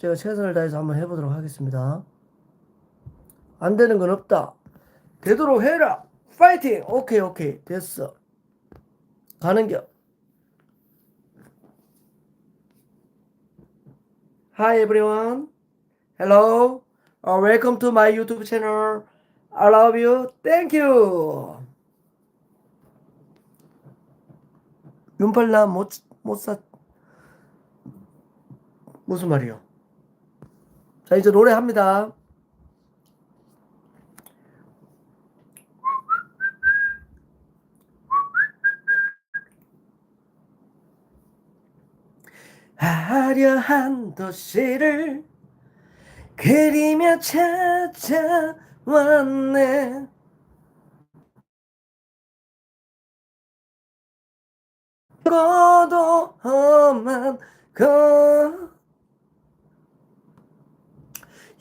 제가 최선을 다해서 한번 해보도록 하겠습니다. 안 되는 건 없다. 되도록 해라. 파이팅. 오케이 오케이 됐어. 가는겨. Hi everyone. Hello. Uh, welcome to my YouTube channel. I love you. Thank you. 윤팔라 못 못 사 무슨 말이요? 자 이제 노래합니다. 화려한 도시를 그리며 찾아왔네 고도 험한 거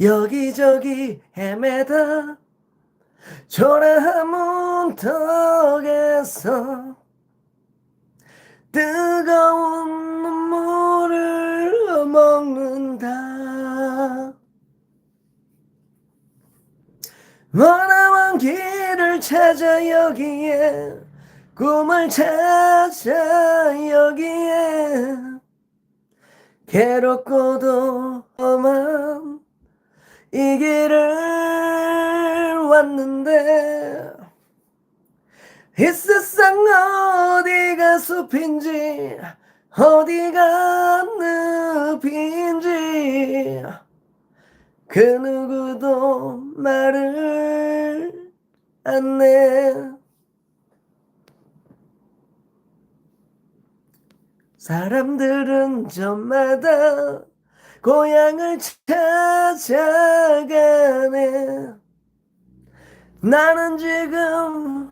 여기저기 헤매다 초라한 문턱에서 뜨거운 눈물을 먹는다. 원하는 길을 찾아 여기에 꿈을 찾아 여기에 괴롭고도 험한 이 길을 왔는데 이 세상 어디가 숲인지 어디가 늪인지 그 누구도 말을 안내 사람들은 저마다 고향을 찾아 가네 나는 지금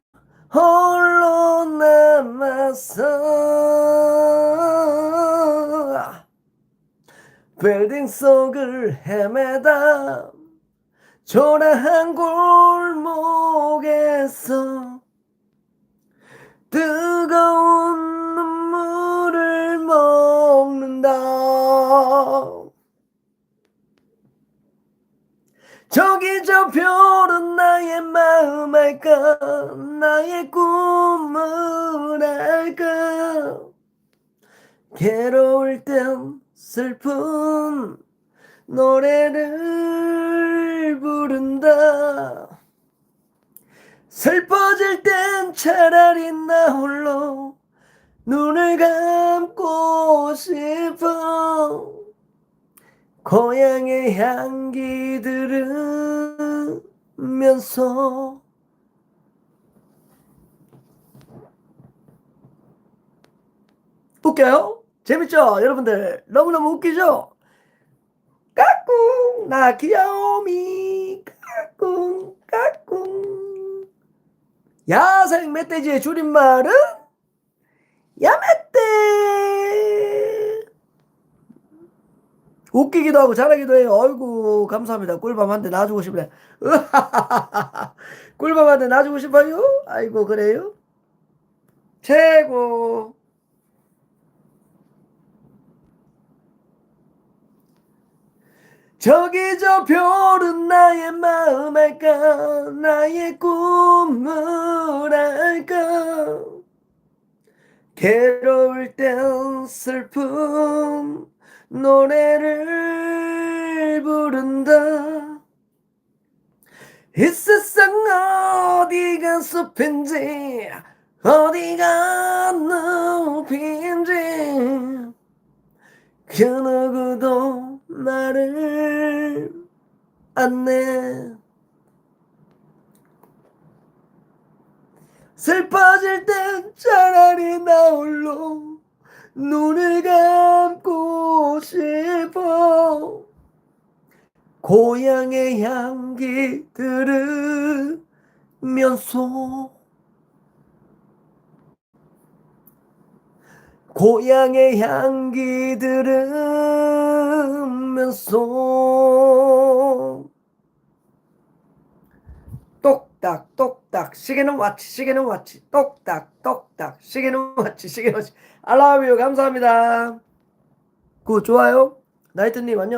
홀로 남았어. 빌딩 속을 헤매다. 초라한 골목에서 저기 저 별은 나의 마음 알까? 나의 꿈을 알까? 괴로울 땐 슬픈 노래를 부른다. 슬퍼질 땐 차라리 나 홀로 눈을 감고 싶어 고향의 향기 들으면서 웃겨요? 재밌죠? 여러분들 너무너무 웃기죠? 까꿍 나 귀여움이 까꿍 까꿍 야생 멧돼지의 줄임말은 야멧돼 웃기기도 하고 잘하기도 해요. 어이구 감사합니다. 꿀밤 한대 놔주고 싶네. 꿀밤 한대 놔주고 싶어요? 아이고 그래요? 최고. 저기 저 별은 나의 마음 알까 나의 꿈을 알까 괴로울 땐 슬픔 노래를 부른다. 이 세상 어디가 숲인지 어디가 늪인지 그 누구도 말을 안내. 슬퍼질 땐 차라리 나 홀로 눈을 감고 싶어. 고향의 향기 들으면서 고향의 향기 들으면서 똑딱 똑딱 시계는 왔지 시계는 왔지 똑딱 똑딱 시계는 왔지 시계는 love you. 감사합니다. 구 좋아요. 나이트님 안녕